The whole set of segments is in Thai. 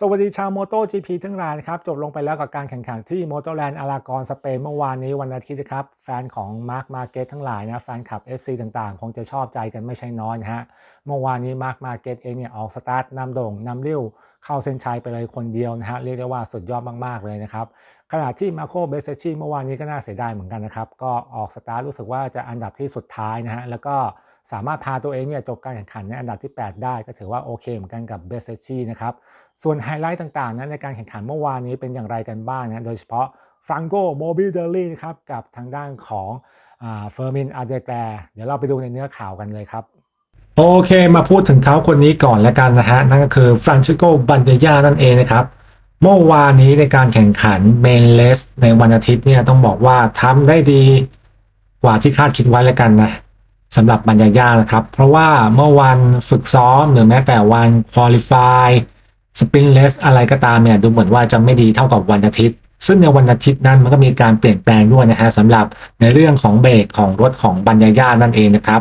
สวัสดีชาวโมโต GP ทั้งหลายนครับจบลงไปแล้วกับการแข่งขันที่ m o t o l a n d อารากอนสเปนเมื่อวานนี้วันอาทิตย์นะครับ แฟนของมาร์คมาเก็ตทั้งหลายนะแฟนคลับ FC ต่างๆ คงจะชอบใจกันไม่ใช่น้อยนะฮะ เมื่อวานนี้มาร์คมาเก็ตเองเนี่ยออกสตาร์ทนำโด่งนำเลี้ยวเข้าเส้นชัยไปเลยคนเดียวนะฮะ เรียกได้ว่าสุดยอดมากๆเลยนะครับขณะที่มาโคเบเซชิเมื่อวานนี้ก็น่าเสียดายเหมือนกันนะครับก็ออกสตาร์ทรู้สึกว่าจะอันดับที่สุดท้ายนะฮะแล้วก็ สามารถพาตัวเองเนี่ยจบการแข่งขันในอันดับที่ 8 ได้ก็ถือว่าโอเคเหมือนกันกับเบสเซชินะครับ ส่วนไฮไลท์ต่างๆนั้นในการแข่งขันเมื่อวานนี้เป็นอย่างไรกันบ้างนะโดยเฉพาะฟรังโกโมบิเดลลี่นะครับกับทางด้านของเฟอร์มินอาเดแกรเดี๋ยวเราไปดูในเนื้อข่าวกันเลยครับโอเค มาพูดถึงเขาคนนี้ก่อนแล้วกันนะฮะ นั่นก็คือฟรานซิโกบันเดยานั่นเองนะครับ เมื่อวานนี้ในการแข่งขันเมนเลสในวันอาทิตย์เนี่ยต้องบอกว่าทำได้ดีกว่าที่คาดคิดไว้แล้วกันนะ สำหรับบัญญายานะครับ เพราะว่าเมื่อวันฝึกซ้อมหรือแม้แต่วันคุริฟายสปรินเลสอะไรก็ตามเนี่ยดูเหมือนว่าจะไม่ดีเท่ากับวันอาทิตย์ ซึ่งในวันอาทิตย์นั้นมันก็มีการเปลี่ยนแปลงด้วยนะฮะสำหรับในเรื่องของเบรกของรถของบัญญายานั่นเองนะครับ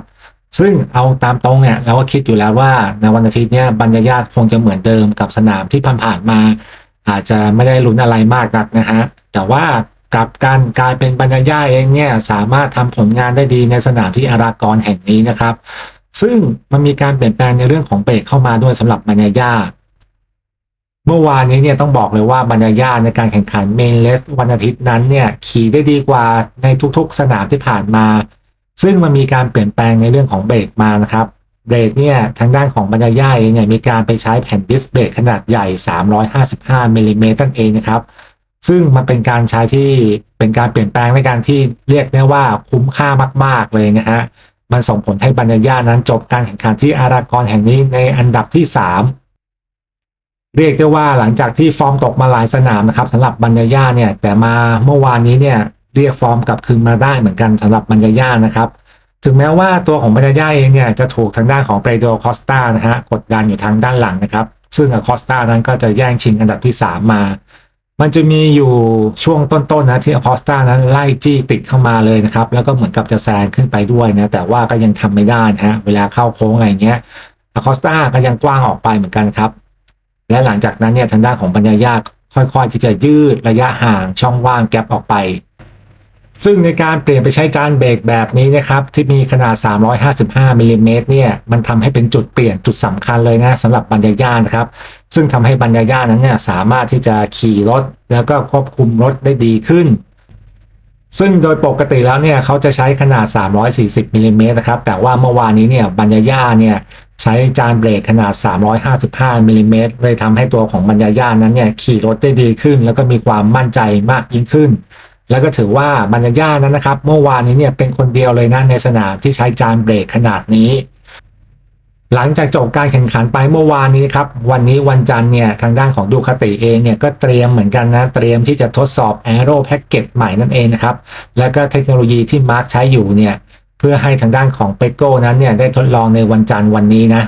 ซึ่งเอาตามตรงเนี่ยเราก็คิดอยู่แล้วว่าในวันอาทิตย์เนี่ยบรรยายาคงจะเหมือนเดิมกับสนามที่ผ่านๆมา อาจจะไม่ได้ลุ้นอะไรมากนักนะฮะแต่ว่า กับกันกลายเป็นบรรยายาเองเนี่ยสามารถทำผลงานได้ดีในสนามที่อารากรแห่งนี้นะครับ ซึ่งมันมีการเปลี่ยนแปลงในเรื่องของเบรกเข้ามาด้วยสำหรับบรรยายาเมื่อวานนี้เนี่ยต้องบอกเลยว่าบรรยายาในการแข่งขันเมนเลสวันอาทิตย์นั้นเนี่ยขี่ได้ดีกว่าในทุกๆสนามที่ผ่านมา ซึ่งมันมีการเปลี่ยนแปลงในเรื่องของเบรกมานะครับเบรกเนี่ยทางด้านของบรรยายาเองเนี่ยมีการไปใช้แผ่นดิสเบรกขนาดใหญ่ 355มิลลิเมตรนั่นเองนะครับ ซึ่งมันเป็นการใช้ที่เป็นการเปลี่ยนแปลงในการที่เรียกได้ว่าคุ้มค่ามาก ๆ เลยนะฮะ มันส่งผลให้บรรยานั้นจบการแข่งขันที่อารากรแห่งนี้ในอันดับที่ 3 เรียกได้ว่าหลังจากที่ฟอร์มตกมาหลายสนามนะครับสำหรับบรรยาเนี่ยแต่มาเมื่อวานนี้เนี่ยเรียกฟอร์มกลับคืนมาได้เหมือนกันสำหรับบรรยานะครับ ถึงแม้ว่าตัวของบรรยาเองเนี่ยจะถูกทางด้านของเปโดคอสตานะฮะกดดันอยู่ทางด้านหลังนะครับ ซึ่งคอสตานั้นก็จะแย่งชิงอันดับที่ 3 มา มันจะมีอยู่ช่วงต้นๆนะที่อคอสตานั้นไล่จี้ติดเข้ามาเลยนะครับ แล้วก็เหมือนกับจะแซงขึ้นไปด้วยนะ แต่ว่าก็ยังทำไม่ได้นะฮะเวลาเข้าโค้งอะไรเงี้ยอคอสตาก็ยังกว้างออกไปเหมือนกันครับ และหลังจากนั้นเนี่ยทางด้านของบรรยายาค่อยๆที่จะยืดระยะห่างช่องว่างแกลบออกไป ซึ่งในการเปลี่ยนไปใช้จานเบรกแบบนี้นะครับที่มีขนาด 355มิลลิเมตรเนี่ยมันทำให้เป็นจุดเปลี่ยนจุดสำคัญเลยนะสำหรับบรรยายานะครับ ซึ่งทำให้บรรยายานั้นเนี่ยสามารถที่จะขี่รถ แล้วก็ควบคุมรถได้ดีขึ้น ซึ่งโดยปกติแล้วเนี่ยเขาจะใช้ขนาด 340มิลลิเมตรนะครับแต่ว่าเมื่อวานนี้เนี่ยบรรยายาเนี่ยใช้จานเบรกขนาด 355มิลลิเมตรเลยทำให้ตัวของบรรยายานั้นเนี่ยขี่รถได้ดีขึ้น แล้วก็มีความมั่นใจมากยิ่งขึ้น แล้วก็ถือว่าบรรยายานั้นนะครับ เมื่อวานนี้เนี่ยเป็นคนเดียวเลยนะในสนามที่ใช้จานเบรกขนาดนี้ หลังจากจบการแข่งขันไปเมื่อวานนี้ครับวันนี้วันจันทร์เนี่ยทางด้านของดูคาติเองเนี่ยก็เตรียมเหมือนกันนะเตรียมที่จะทดสอบ Aero Package ใหม่นั่นเองนะครับแล้วก็เทคโนโลยีที่มาร์คใช้อยู่เนี่ยเพื่อให้ทางด้านของเปโก้นั้นเนี่ยได้ทดลองในวันจันทร์วันนี้นะ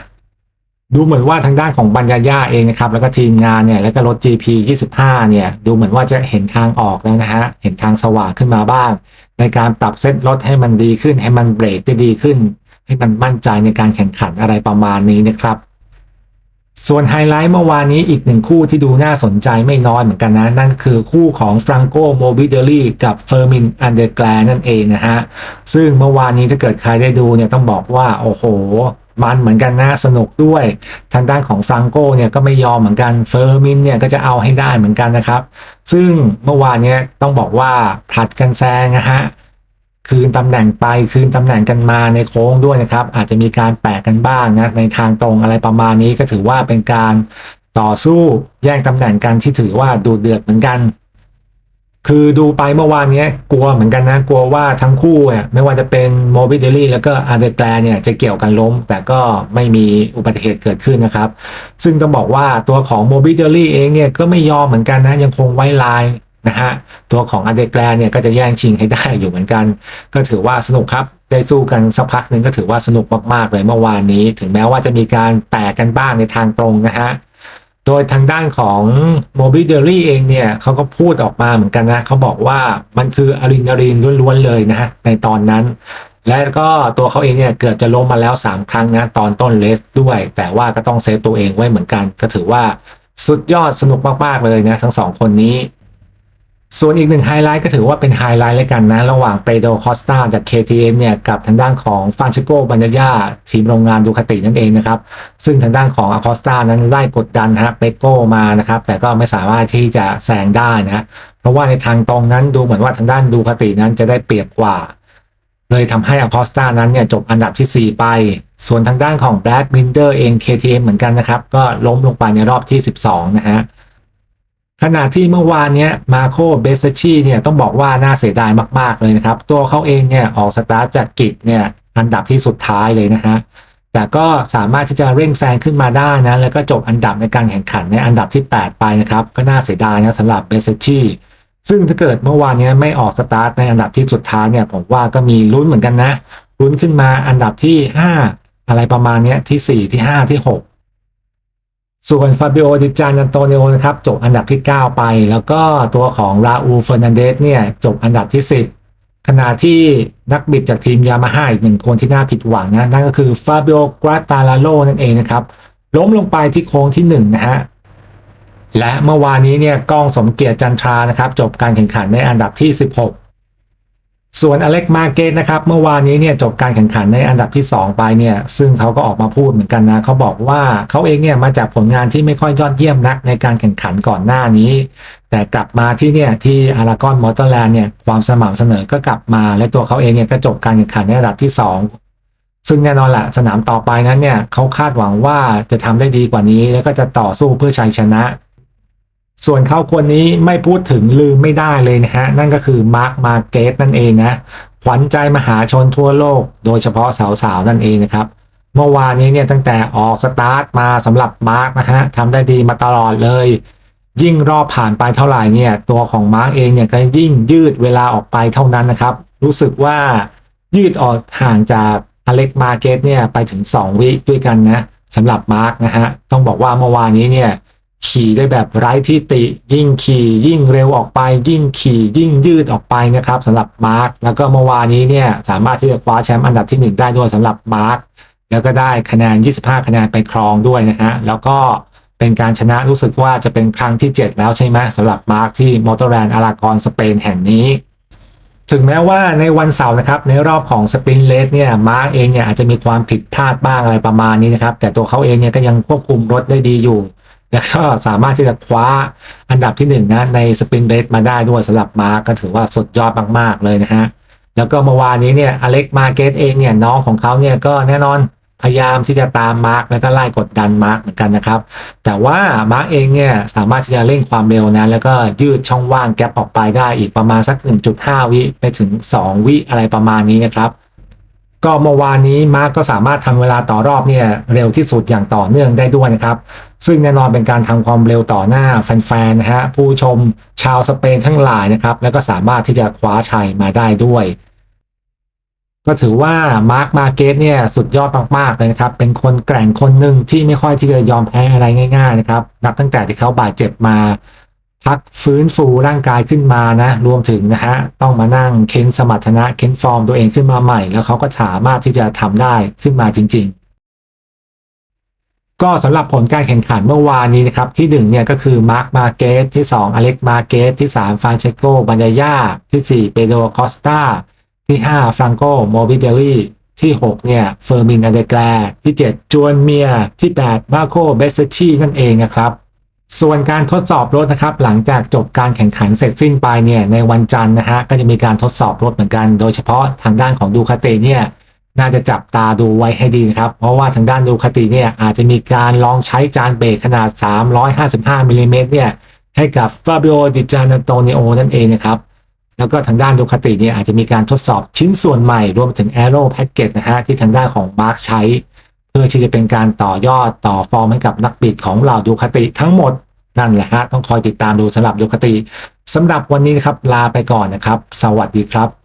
ดูเหมือนว่าทางด้านของบัญญาย่าเองนะครับแล้วก็ทีมงานเนี่ยแล้วก็รถ GP 25 เนี่ยดูเหมือนว่าจะเห็นทางออกแล้วนะฮะเห็นทางสว่างขึ้นมาบ้าง ในการปรับเซตรถให้มันดีขึ้น ให้มันเบรกได้ดีขึ้น ให้มันมั่นใจในการแข่งขันอะไรประมาณนี้นะครับ ส่วนไฮไลท์เมื่อวานนี้อีกหนึ่งคู่ที่ดูน่าสนใจไม่น้อยเหมือนกันนะ นั่นคือคู่ของฟรังโกโมบิเดลี่กับเฟอร์มินอันเดอร์แกลนั่นเองนะฮะซึ่งเมื่อวานนี้ถ้าเกิดใครได้ดูเนี่ยต้องบอกว่าโอ้โห มันเหมือนกันนะสนุกด้วย ทางด้านของฟรังโกเนี่ยก็ไม่ยอมเหมือนกันเฟอร์มินเนี่ยก็จะเอาให้ได้เหมือนกันนะครับ ซึ่งเมื่อวานเนี้ต้องบอกว่าผลัดกันแซงนะฮะคืนตำแหน่งไปคืนตำแหน่งกันมาในโค้งด้วยนะครับ อาจจะมีการแปะกันบ้างนะในทางตรงอะไรประมาณนี้ก็ถือว่าเป็นการต่อสู้แย่งตำแหน่งกันที่ถือว่าดูเดือดเหมือนกัน คือดูไปเมื่อวานนี้กลัวเหมือนกันนะ กลัวว่าทั้งคู่เนี่ยไม่ว่าจะเป็นโมบิเดลี่แล้วก็อาร์เดแกลเนี่ยจะเกี่ยวกันล้ม แต่ก็ไม่มีอุบัติเหตุเกิดขึ้นนะครับ ซึ่งต้องบอกว่าตัวของโมบิเดลี่เองเนี่ยก็ไม่ยอมเหมือนกันนะ ยังคงไว้ลายนะฮะ ตัวของอาร์เดแกลเนี่ยก็จะแย่งชิงให้ได้อยู่เหมือนกัน ก็ถือว่าสนุกครับได้สู้กันสักพักหนึ่งก็ถือว่าสนุกมากๆเลยเมื่อวานนี้ ถึงแม้ว่าจะมีการแตกกันบ้างในทางตรงนะฮะ โดยทางด้านของโมบิเดอรี่เองเนี่ยเขาก็พูดออกมาเหมือนกันนะเขาบอกว่ามันคืออะดรีนาลีนล้วนๆเลยนะฮะในตอนนั้น และก็ตัวเขาเองเนี่ยเกือบจะล้มมาแล้ว 3 ครั้งนะตอนต้นเลสด้วย แต่ว่าก็ต้องเซฟตัวเองไว้เหมือนกัน ก็ถือว่าสุดยอดสนุกมากๆเลยนะทั้งสองคนนี้ ส่วนอีกหนึ่งไฮไลท์ก็ถือว่าเป็นไฮไลท์เลยกันนะ ระหว่างเปโดคอสตาจาก KTM เนี่ยกับทางด้านของฟานชิโกบัญญาทีมโรงงานดูคาตินั่นเองนะครับ ซึ่งทางด้านของอคอสตานั้นไล่กดดันฮะเปโกมานะครับ แต่ก็ไม่สามารถที่จะแซงได้นะเพราะว่าในทางตรงนั้นดูเหมือนว่าทางด้านดูคาตินั้นจะได้เปรียบกว่า เลยทำให้อคอสตานั้นเนี่ยจบอันดับที่ 4 ไป ส่วนทางด้านของแบรดมินเดอร์เอง KTM เหมือนกันนะครับก็ล้มลงไปในรอบที่ 12 นะฮะ ขณะที่เมื่อวานเนี้ยมาโคเบสชีเนี่ยต้องบอกว่าน่าเสียดายมาก ๆ เลยนะครับ ตัวเขาเองเนี่ยออกสตาร์ทจากกิจเนี่ยอันดับที่สุดท้ายเลยนะฮะแต่ก็สามารถที่จะเร่งแซงขึ้นมาได้นะ แล้วก็จบอันดับในการแข่งขันในอันดับที่ 8 ไปนะครับ ก็น่าเสียดายนะสำหรับเบสชีซึ่งถ้าเกิดเมื่อวานนี้ไม่ออกสตาร์ทในอันดับที่สุดท้ายเนี่ยผมว่าก็มีลุ้นเหมือนกันนะลุ้นขึ้นมาอันดับที่ 5 อะไรประมาณเนี้ยที่ 4 ที่ 5 ที่ 6 ส่วนฟาบิโอดิจานอันโตเนโอนะครับจบอันดับที่ 9 ไป แล้วก็ตัวของราอูเฟอร์นันเดสเนี่ยจบอันดับที่ 10 ขณะที่นักบิดจากทีมยามาฮ่าอีกหนึ่งคนที่น่าผิดหวังนะนั่นก็คือฟาบิโอกราตาลาโลนั่นเองนะครับล้มลงไปที่โค้งที่1นะฮะและเมื่อวานนี้เนี่ยกล้องสมเกียรติจันทรานะครับจบการแข่งขันในอันดับที่ 16 ส่วนอเล็กมาเกตนะครับเมื่อวานนี้เนี่ยจบการแข่งขันในอันดับที่ 2 ไปเนี่ยซึ่งเขาก็ออกมาพูดเหมือนกันนะเขาบอกว่าเขาเองเนี่ยมาจากผลงานที่ไม่ค่อยยอดเยี่ยมนักในการแข่งขันก่อนหน้านี้ แต่กลับมาที่เนี่ยที่อารากอนมอเตอร์แลนด์เนี่ยความสม่ำเสมอก็กลับมา และตัวเขาเองเนี่ยก็จบการแข่งขันในอันดับที่ 2 ซึ่งแน่นอนแหละสนามต่อไปนั้นเนี่ยเขาคาดหวังว่าจะทำได้ดีกว่านี้ แล้วก็จะต่อสู้เพื่อชัยชนะ ส่วนเขาคนนี้ไม่พูดถึงลืมไม่ได้เลยนะฮะ นั่นก็คือมาร์คมาเกตนั่นเองนะ ขวัญใจมหาชนทั่วโลก โดยเฉพาะสาวๆ นั่นเองนะครับ เมื่อวานนี้เนี่ยตั้งแต่ออกสตาร์ทมาสำหรับมาร์คนะฮะทำได้ดีมาตลอดเลย ยิ่งรอบผ่านไปเท่าไหร่เนี่ย ตัวของมาร์คเองเนี่ยก็ยิ่งยืดเวลาออกไปเท่านั้นนะครับ รู้สึกว่ายืดออกห่างจากอเล็กมาเกตเนี่ยไปถึง 2 วิด้วยกันนะสำหรับมาร์คนะฮะ ต้องบอกว่าเมื่อวานนี้เนี่ย ขี่ได้แบบไร้ที่ติ ยิ่งขี่ยิ่งเร็วออกไป ยิ่งขี่ยิ่งยืดออกไปนะครับสำหรับมาร์คแล้วก็เมื่อวานนี้เนี่ยสามารถที่จะคว้าแชมป์อันดับที่ 1 ได้ด้วยสำหรับมาร์คแล้วก็ได้คะแนน 25 คะแนนไปครองด้วยนะฮะแล้วก็เป็นการชนะรู้สึกว่าจะเป็นครั้งที่ 7 แล้วใช่ไหมสำหรับมาร์คที่มอเตอร์แลนด์อารากอนสเปนแห่งนี้ถึงแม้ว่าในวันเสาร์นะครับในรอบของสปรินเลสเนี่ยมาร์กเองเนี่ยอาจจะมีความผิดพลาดบ้างอะไรประมาณนี้นะครับแต่ตัวเขาเองเนี่ยก็ยังควบคุมรถได้ดีอยู่ แล้วก็สามารถที่จะคว้าอันดับที่หนึ่งนะในสปรินเลสมาได้ด้วยสำหรับมาร์กก็ถือว่าสุดยอดมาก ๆ เลยนะฮะ แล้วก็เมื่อวานนี้เนี่ยอเล็กมาเกตเองเนี่ยน้องของเขาเนี่ยก็แน่นอนพยายามที่จะตามมาร์กแล้วก็ไล่กดดันมาร์กเหมือนกันนะครับ แต่ว่ามาร์กเองเนี่ยสามารถที่จะเร่งความเร็วนะแล้วก็ยืดช่องว่างแกลบออกไปได้อีกประมาณสัก 1.5 วิไปถึง 2 วิอะไรประมาณนี้นะครับ ก็เมื่อวานนี้มาร์กก็สามารถทำเวลาต่อรอบเนี่ยเร็วที่สุดอย่างต่อเนื่องได้ด้วยนะครับ ซึ่งแน่นอนเป็นการทำความเร็วต่อหน้าแฟนๆนะฮะผู้ชมชาวสเปนทั้งหลายนะครับ แล้วก็สามารถที่จะคว้าชัยมาได้ด้วย ก็ถือว่ามาร์คมาเกตเนี่ยสุดยอดมากๆเลยนะครับ เป็นคนแกร่งคนหนึ่งที่ไม่ค่อยที่จะยอมแพ้อะไรง่าย ๆ นะครับ นับตั้งแต่ที่เขาบาดเจ็บมา พักฟื้นฟูร่างกายขึ้นมานะ รวมถึงนะฮะต้องมานั่งเค้นสมรรถนะเค้นฟอร์มตัวเองขึ้นมาใหม่ แล้วเขาก็สามารถที่จะทำได้ขึ้นมาจริง ๆ ก็สำหรับผลการแข่งขันเมื่อวานนี้นะครับ ที่1เนี่ยก็คือมาร์คมาเกตที่ 2 อเล็กมาเกตที่ 3 ฟานเชโกบัญญาที่ 4 เปโดคอสตาที่ 5 ฟรังโกโมบิเดลี่ที่ 6 เนี่ย เฟอร์มินอเดแกลที่ 7 จวนเมียที่ 8 มาโคเบสชีนั่นเองนะครับ ส่วนการทดสอบรถนะครับ หลังจากจบการแข่งขันเสร็จสิ้นไปเนี่ยในวันจันทร์นะฮะก็จะมีการทดสอบรถเหมือนกัน โดยเฉพาะทางด้านของดูคาเตเนี่ยน่าจะจับตาดูไว้ให้ดีนะครับ เพราะว่าทางด้านดูคาติเนี่ยอาจจะมีการลองใช้จานเบรกขนาด 355มิลลิเมตรเนี่ยให้กับฟาบิโอดิจานโตเนโอนั่นเองนะครับ แล้วก็ทางด้านดูคาติเนี่ยอาจจะมีการทดสอบชิ้นส่วนใหม่รวมถึง Aero Package นะฮะที่ทางด้านของมาร์คใช้ เพื่อที่จะเป็นการต่อยอดต่อฟอร์มให้กับนักบิดของเหล่าดูคาติทั้งหมดนั่นแหละฮะต้องคอยติดตามดูสำหรับดูคาติสำหรับวันนี้นะครับลาไปก่อนนะครับ สวัสดีครับ